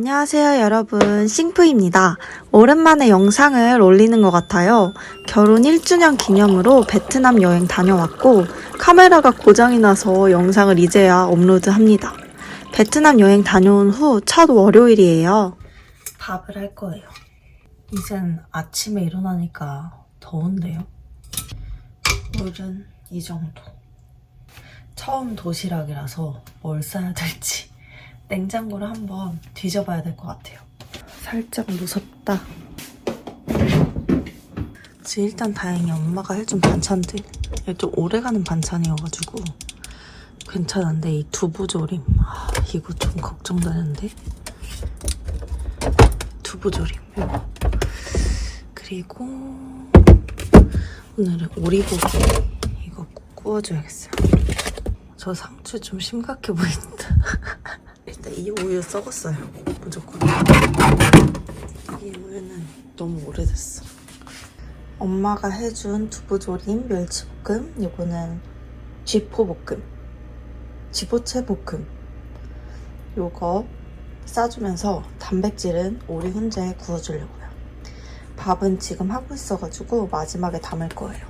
안녕하세요 여러분 싱프입니다. 오랜만에 영상을 올리는 것 같아요. 결혼 1주년 기념으로 베트남 여행 다녀왔고 카메라가 고장이 나서 영상을 이제야 업로드합니다. 베트남 여행 다녀온 후 첫 월요일이에요. 밥을 할 거예요. 이젠 아침에 일어나니까 더운데요. 물은 이 정도. 처음 도시락이라서 뭘 싸야 될지 냉장고를 한번 뒤져봐야 될 것 같아요. 살짝 무섭다. 지금 일단 다행히 엄마가 해준 반찬들 좀 오래가는 반찬이어가지고 괜찮은데 이 두부조림 아, 이거 좀 걱정되는데 두부조림 그리고 오늘은 오리고기 이거 꼭 구워줘야겠어요. 저 상추 좀 심각해 보인다. 일단 이 우유 썩었어요. 무조건. 이 우유는 너무 오래됐어. 엄마가 해준 두부조림, 멸치볶음, 요거는 쥐포볶음, 쥐포채볶음. 요거 싸주면서 단백질은 오리 훈제에 구워주려고요. 밥은 지금 하고 있어가지고 마지막에 담을 거예요.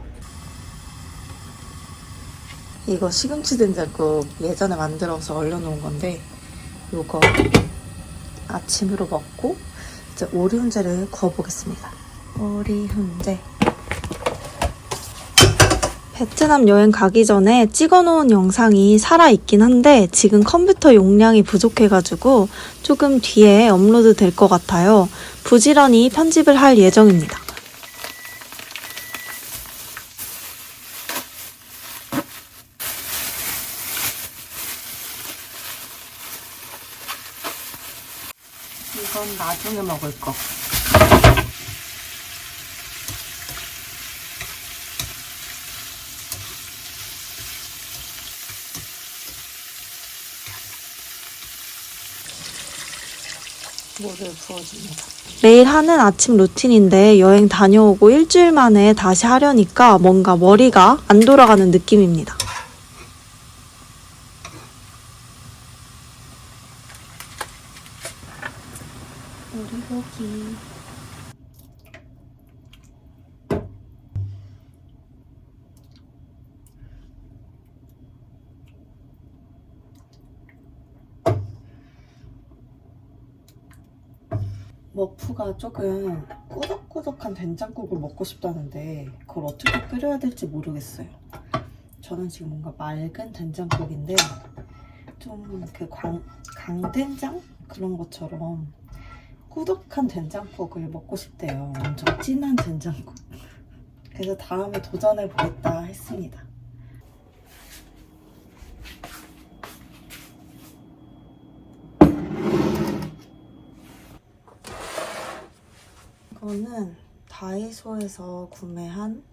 이거 시금치 된장국 예전에 만들어서 얼려놓은 건데 요거 아침으로 먹고 이제 오리 훈제를 구워보겠습니다. 오리 훈제. 베트남 여행 가기 전에 찍어놓은 영상이 살아있긴 한데 지금 컴퓨터 용량이 부족해가지고 조금 뒤에 업로드 될 것 같아요. 부지런히 편집을 할 예정입니다. 이건 나중에 먹을 거. 물을 부어줍니다. 매일 하는 아침 루틴인데 여행 다녀오고 일주일 만에 다시 하려니까 뭔가 머리가 안 돌아가는 느낌입니다. 오리고기. 머프가 조금 꾸덕꾸덕한 된장국을 먹고 싶다는데 그걸 어떻게 끓여야 될지 모르겠어요. 저는 지금 뭔가 맑은 된장국인데 좀 그 강된장 그런 것처럼 꾸덕한 된장국을 먹고 싶대요. 엄청 진한 된장국. 그래서 다음에 도전해 보겠다 했습니다. 이거는 다이소에서 구매한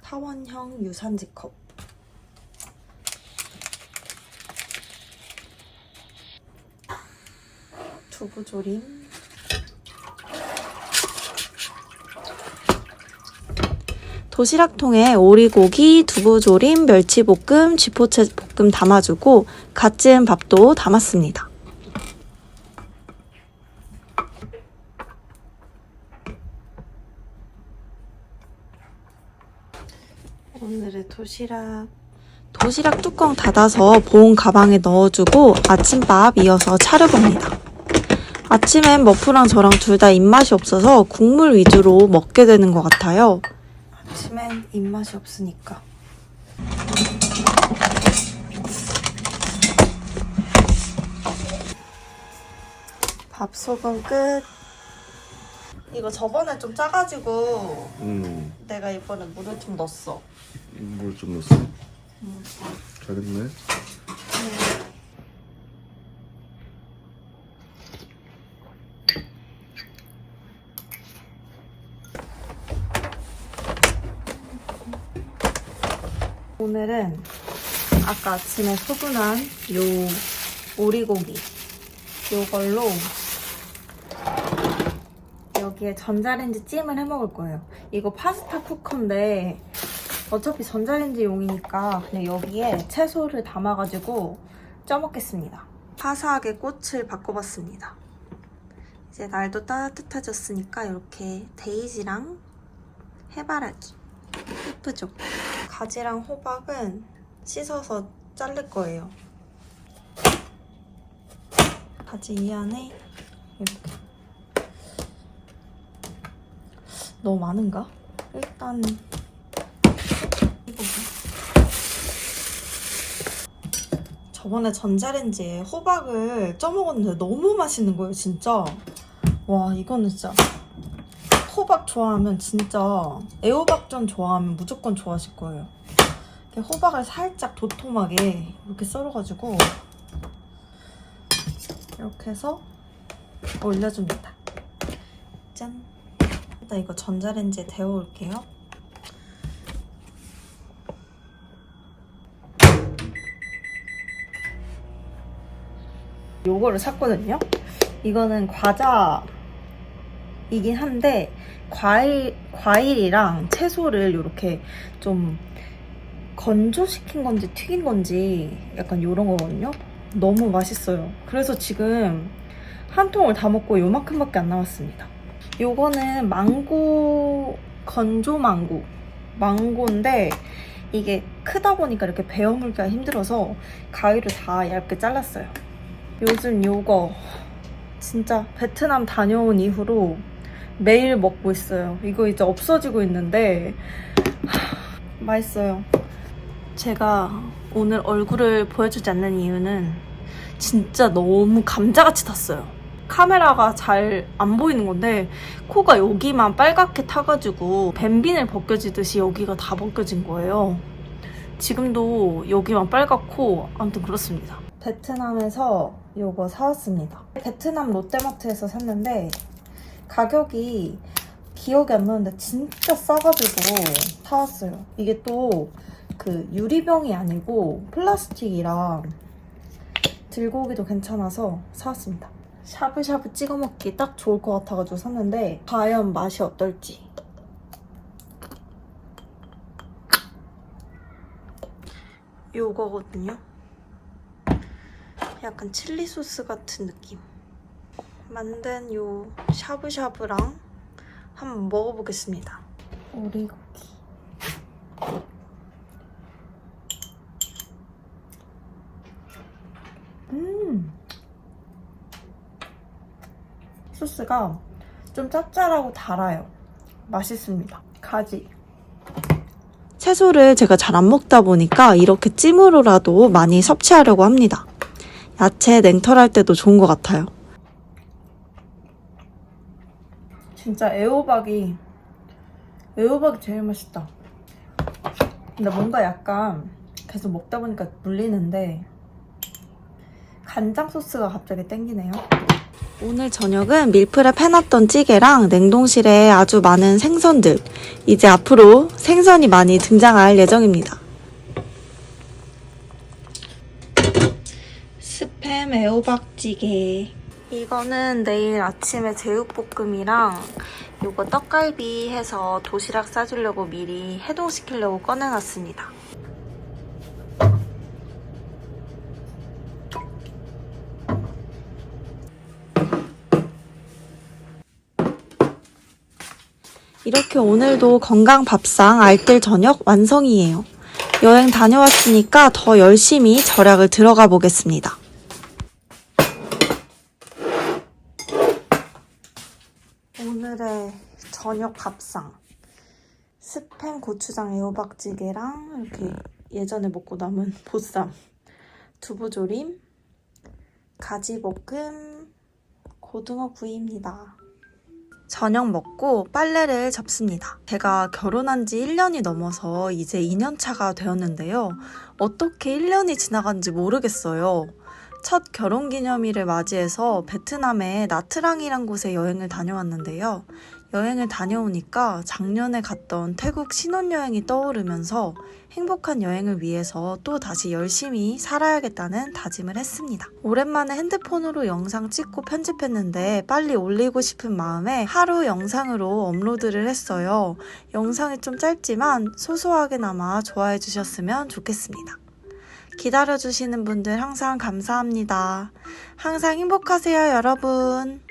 타원형 유산지 컵. 두부조림. 도시락통에 오리고기, 두부조림, 멸치볶음, 쥐포채 볶음 담아주고 갓 지은 밥도 담았습니다. 오늘의 도시락. 도시락 뚜껑 닫아서 보온 가방에 넣어주고 아침밥 이어서 차려봅니다. 아침엔 머프랑 저랑 둘 다 입맛이 없어서 국물 위주로 먹게 되는 것 같아요. 아침엔 입맛이 없으니까. 밥소금 끝. 이거 저번에 좀 짜가지고 음, 내가 이번에 물을 좀 넣었어. 물좀 넣었어. 잘했네. 오늘은 아까 아침에 소분한 요 오리고기 요걸로 여기에 전자레인지 찜을 해 먹을 거예요. 이거 파스타 쿠커인데 어차피 전자레인지 용이니까 그냥 여기에 채소를 담아가지고 쪄 먹겠습니다. 화사하게 꽃을 바꿔봤습니다. 이제 날도 따뜻해졌으니까 이렇게 데이지랑 해바라기 예쁘죠? 가지랑 호박은 씻어서 자를 거예요. 가지 이 안에 이렇게 너무 많은가? 일단 이거 저번에 전자레인지에 호박을 쪄먹었는데 너무 맛있는 거예요, 진짜. 와, 이거는 진짜. 호박 좋아하면 진짜 애호박전 좋아하면 무조건 좋아하실 거예요. 이렇게 호박을 살짝 도톰하게 이렇게 썰어가지고 이렇게 해서 올려줍니다. 짠. 일단 이거 전자레인지에 데워올게요. 요거를 샀거든요. 이거는 과자 이긴 한데 과일 과일이랑 채소를 이렇게 좀 건조시킨 건지 튀긴 건지 약간 요런 거거든요. 너무 맛있어요. 그래서 지금 한 통을 다 먹고 요만큼밖에 안 남았습니다. 요거는 망고 건조 망고 망고인데 이게 크다 보니까 이렇게 베어 물기가 힘들어서 가위로 다 얇게 잘랐어요. 요즘 요거 진짜 베트남 다녀온 이후로 매일 먹고 있어요. 이거 이제 없어지고 있는데 하, 맛있어요. 제가 오늘 얼굴을 보여주지 않는 이유는 진짜 너무 감자같이 탔어요. 카메라가 잘 안 보이는 건데 코가 여기만 빨갛게 타가지고 뱀빈을 벗겨지듯이 여기가 다 벗겨진 거예요. 지금도 여기만 빨갛고 아무튼 그렇습니다. 베트남에서 요거 사왔습니다. 베트남 롯데마트에서 샀는데 가격이 기억이 안 나는데 진짜 싸가지고 사왔어요. 이게 또 그 유리병이 아니고 플라스틱이라 들고 오기도 괜찮아서 사왔습니다. 샤브샤브 찍어 먹기 딱 좋을 것 같아가지고 샀는데 과연 맛이 어떨지 요거거든요. 약간 칠리 소스 같은 느낌. 만든 요 샤브샤브랑 한번 먹어보겠습니다. 오리고기. 음. 소스가 좀 짭짤하고 달아요. 맛있습니다. 가지. 채소를 제가 잘 안 먹다 보니까 이렇게 찜으로라도 많이 섭취하려고 합니다. 야채 냉털할 때도 좋은 것 같아요. 진짜 애호박이 애호박이 제일 맛있다. 근데 뭔가 약간 계속 먹다 보니까 물리는데 간장 소스가 갑자기 땡기네요. 오늘 저녁은 밀프렙 해놨던 찌개랑 냉동실에 아주 많은 생선들. 이제 앞으로 생선이 많이 등장할 예정입니다. 스팸 애호박찌개. 이거는 내일 아침에 제육볶음이랑 요거 떡갈비 해서 도시락 싸주려고 미리 해동시키려고 꺼내놨습니다. 이렇게 오늘도 건강 밥상 알뜰 저녁 완성이에요. 여행 다녀왔으니까 더 열심히 절약을 들어가 보겠습니다. 오늘의 저녁 밥상. 스팸 고추장 애호박찌개랑 이렇게 예전에 먹고 남은 보쌈, 두부조림, 가지볶음, 고등어 구이입니다. 저녁 먹고 빨래를 접습니다. 제가 결혼한 지 1년이 넘어서 이제 2년 차가 되었는데요. 어떻게 1년이 지나간지 모르겠어요. 첫 결혼 기념일을 맞이해서 베트남의 나트랑이란 곳에 여행을 다녀왔는데요. 여행을 다녀오니까 작년에 갔던 태국 신혼여행이 떠오르면서 행복한 여행을 위해서 또 다시 열심히 살아야겠다는 다짐을 했습니다. 오랜만에 핸드폰으로 영상 찍고 편집했는데 빨리 올리고 싶은 마음에 하루 영상으로 업로드를 했어요. 영상이 좀 짧지만 소소하게나마 좋아해 주셨으면 좋겠습니다. 기다려주시는 분들 항상 감사합니다. 항상 행복하세요, 여러분.